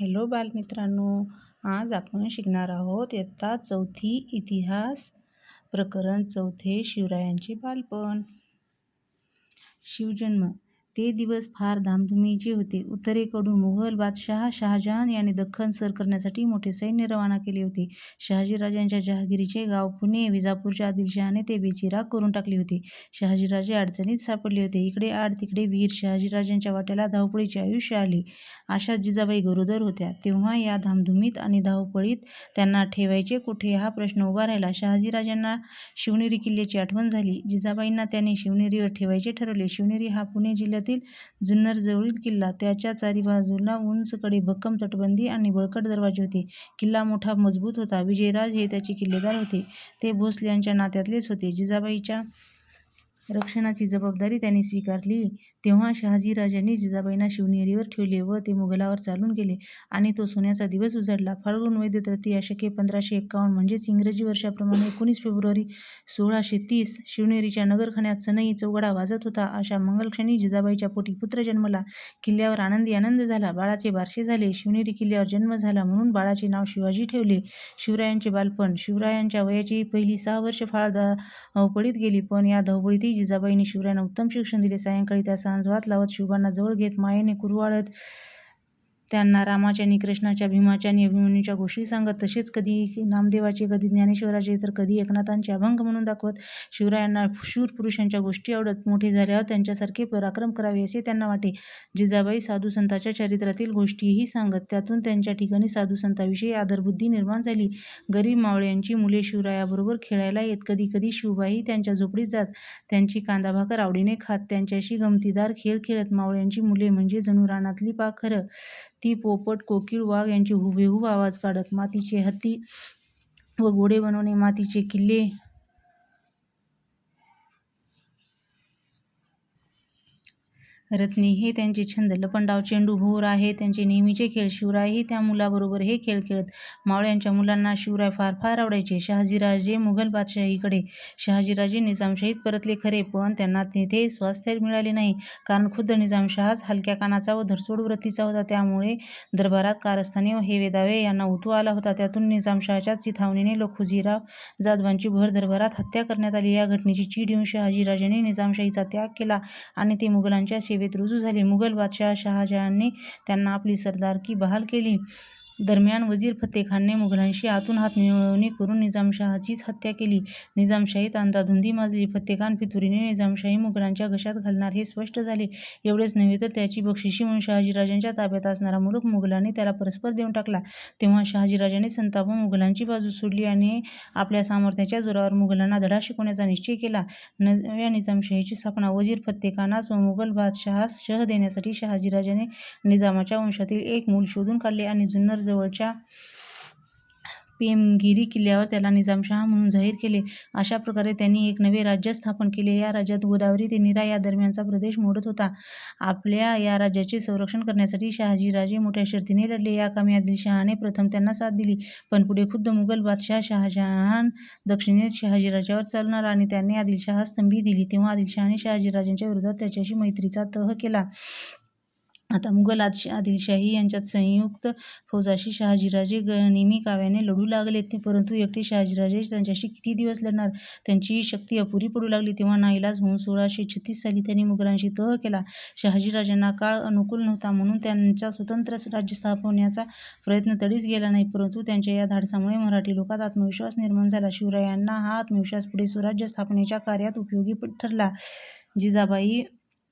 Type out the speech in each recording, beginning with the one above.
Hello बालमित्रांनो आज आपण शिकणार आहोत इयत्ता चौथी इतिहास प्रकरण चौथे शिवरायांचे बालपण. शिवजन्म ते दिवस फार धामधुमीचे होते. उत्तरेकडून मुघल बादशहा शहाजहान याने दख्खन सर करण्यासाठी मोठे सैन्य रवाना केले होते. शहाजीराजांच्या जहागिरीचे गाव पुणे विजापूरच्या आदिलशहाने ते बेचिराग करून टाकले होते. शहाजीराजे अडचणीत सापडले होते. इकडे आड तिकडे वीर शहाजीराजांच्या वाट्याला धावपळीचे आयुष्य आले. अशा जिजाबाई गरोदर होत्या. तेव्हा या धामधुमीत आणि धावपळीत त्यांना ठेवायचे कुठे हा प्रश्न उभा राहिला. शहाजीराजांना शिवनेरी किल्ल्याची आठवण झाली. जिजाबाईंना त्याने शिवनेरीवर ठेवायचे ठरवले. शिवनेरी हा पुणे जिल्ह्यातील जुन्नर जवळील किल्ला. त्याच्या चारी बाजूला उंचकडे भक्कम तटबंदी आणि बळकट दरवाजे होते. किल्ला मोठा मजबूत होता. विजयराज हे त्याचे किल्लेदार होते. ते भोसल्यांच्या नात्यातलेच होते. जिजाबाईच्या रक्षणाची जबाबदारी त्यांनी स्वीकारली. तेव्हा शहाजीराजांनी जिजाबाईंना शिवनेरीवर ठेवले व ते मुघलावर चालून गेले आणि तो सोन्याचा दिवस उजाडला. फाल्गुन वैद्य तृतीया शके पंधराशे एक्कावन्न म्हणजेच इंग्रजी वर्षाप्रमाणे एकोणीस फेब्रुवारी सोळाशे तीस शिवनेरीच्या नगरखान्यात सनई चौघडा वाजत होता. अशा मंगलक्षणी जिजाबाईच्या पोटी पुत्र जन्मला. किल्ल्यावर आनंदी आनंद झाला. बाळाचे बारसे झाले. शिवनेरी किल्ल्यावर जन्म झाला म्हणून बाळाचे नाव शिवाजी ठेवले. शिवरायांचे बालपण शिवरायांच्या वयाची पहिली सहा वर्ष फाळ धावपळीत गेली. पण या धावपळीतही जिजाबाईंनी शिवरायांना उत्तम शिक्षण दिले. सायंकाळी त्या सांजवात लावत शिवबांना जवळ घेत मायेने कुरवाळत त्यांना रामाच्या आणि कृष्णाच्या भीमाच्या आणि अभिमन्यूच्या गोष्टी सांगत तसेच कधी नामदेवाचे कधी ज्ञानेश्वराचे तर कधी एकनाथांचे अभंग म्हणून दाखवत. शिवरायांना शूर पुरुषांच्या गोष्टी आवडत. मोठे झाल्यावर त्यांच्यासारखे पराक्रम करावे असे त्यांना वाटे. जिजाबाई साधू संतांच्या चरित्रातील गोष्टीही सांगत. त्यातून त्यांच्या ठिकाणी साधू संतांविषयी आदरबुद्धी निर्माण झाली. गरीब मावळ्यांची मुले शिवरायाबरोबर खेळायला येत. कधी कधी शिवबाई त्यांच्या झोपडीत जात. त्यांची कांदा भाकर आवडीने खात. त्यांच्याशी गमतीदार खेळ खेळत. मावळ्यांची मुले म्हणजे जणू रानातली पाखरं. ती पोपट कोकिळ वाघ यांचे हुबेहूब आवाज काढत मातीचे हत्ती व घोडे बनवणे मातीचे किल्ले रचनी हे त्यांचे छंद. लपंडाव चेंडू भोवरा आहे त्यांचे नेहमीचे खेळ शिवरायही त्या मुलाबरोबर हे खेळ खेळत मावळ्यांच्या मुलांना शिवराय फार फार आवडायचे. शहाजीराजे मुघल बादशाहीकडे. शहाजीराजे निजामशाहीत परतले खरे पण त्यांना तेथे स्वास्थ्य मिळाले नाही. कारण खुद्द निजामशहाच हलक्या कानाचा व धरसोड वृत्तीचा होता. त्यामुळे दरबारात कारस्थाने हे वेदावे यांना उतू आला होता. त्यातून निजामशहाच्या चिथावणीने लखुजीराव जाधवांची भर दरबारात हत्या करण्यात आली. या घटनेची चीड येऊन शहाजीराजेने निजामशाहीचा त्याग केला आणि ते मुघलांच्या सेवेत रुजू झाले. मुघल बादशाह शहाजहानने त्यांना आपली सरदारकी बहाल केली. दरम्यान वजीर फत्तेखानने मुघलांशी आतून हात मिळवणी करून निजामशहाचीच हत्या केली. निजामशाहीत अंदाधुंदी माजली. फत्तेखान फितुरीने निजामशाही मुघलांच्या घशात घालणार हे स्पष्ट झाले. एवढेच नव्हे तर त्याची बक्षिशी म्हणून शहाजीराजांच्या ताब्यात असणारा मुलूक मुघलांनी त्याला परस्पर देऊन टाकला. तेव्हा शहाजीराजाने संतापून मुघलांची बाजू सोडली आणि आपल्या सामर्थ्याच्या जोरावर मुघलांना धडा शिकवण्याचा निश्चय केला. नव्या निजामशाहीची स्थापना वजीर फत्तेखानास व मुघल बादशहास शह देण्यासाठी शहाजीराजाने निजामाच्या वंशातील एक मूल शोधून काढले आणि जुन्नर जवळच्या पेमगिरी किल्ल्यावर त्याला निजामशहा म्हणून जाहीर केले. अशा प्रकारे त्यांनी एक नवे राज्य स्थापन केले. या राज्यात गोदावरी ते निरा या दरम्यानचा प्रदेश मोडत होता. आपल्या या राज्याचे संरक्षण करण्यासाठी शहाजीराजे मोठ्या शर्तीने लढले. या कामी आदिलशहाने प्रथम त्यांना साथ दिली. पण पुढे खुद्द मुघल बादशाह शहाजहान दक्षिणेत शहाजीराजावर चालून आला आणि त्यांनी आदिलशहा स्तंभी दिली. तेव्हा आदिलशहाने शहाजीराजांच्या विरोधात त्याच्याशी मैत्रीचा तह केला. आता मुघल आदिलशाही यांच्यात संयुक्त फौजाशी शहाजीराजे काव्याने लढू लागले ते परंतु एकटे शहाजीराजे त्यांच्याशी किती दिवस लढणार? त्यांची शक्ती अपुरी पडू लागली. तेव्हा नाईलाज होऊन सोळाशे छत्तीस साली त्यांनी मुघलांशी तह केला. शहाजीराजांना काळ अनुकूल नव्हता. म्हणून त्यांचा स्वतंत्र राज्य स्थापण्याचा प्रयत्न तडीच गेला नाही. परंतु त्यांच्या या धाडसामुळे मराठी लोकात आत्मविश्वास निर्माण झाला. शिवरायांना हा आत्मविश्वास पुढे स्वराज्य स्थापनेच्या कार्यात उपयोगी ठरला. जिजाबाई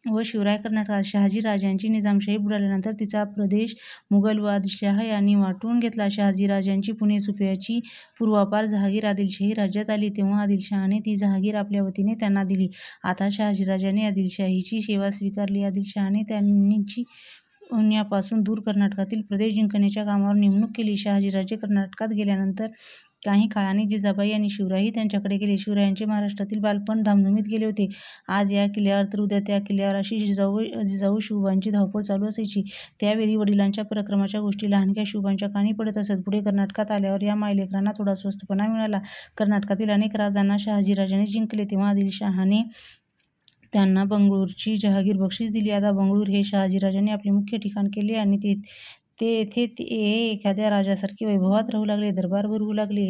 व शिवराय कर्नाटकात शहाजीराजांची निजामशाही बुडाल्यानंतर तिचा प्रदेश मुघल बादशाह यांनी वाटून घेतला. शहाजीराजांची पुणे सुप्याची पूर्वापार जहागीर आदिलशाही राज्यात आली. तेव्हा आदिलशहाने ती जहागीर आपल्या वतीने त्यांना दिली. आता शहाजीराजांनी आदिलशाहीची सेवा स्वीकारली. आदिलशहाने त्यांची पासून दूर कर्नाटकातील प्रदेश जिंकण्याच्या कामावर नेमणूक केली. शहाजीराजे कर्नाटकात गेल्यानंतर काही काळाने जिजाबाई आणि शिवराई त्यांच्याकडे गेले. शिवरायांचे महाराष्ट्रातील बालपण धामधुमीत गेले होते. आज या किल्ल्यावर तर उद्या त्या किल्ल्यावर अशी जिजाऊ जिजाऊ शिवबांची धावपळ चालू असायची. त्यावेळी वडिलांच्या पराक्रमाच्या गोष्टी लहानक्या शिवबांच्या कानी पडत असत. पुढे कर्नाटकात आल्यावर या मायलेकरांना थोडा स्वस्तपणा मिळाला. कर्नाटकातील अनेक राजांना शहाजीराजाने जिंकले. तेव्हा आदिलशहाने त्यांना बंगळूरची जहागीर बक्षीस दिली. आता बंगळूर हे शहाजीराजांनी आपले मुख्य ठिकाण केले आणि ते ते येथे ते एखाद्या राजासारखे वैभवात राहू लागले दरबार भरवू लागले.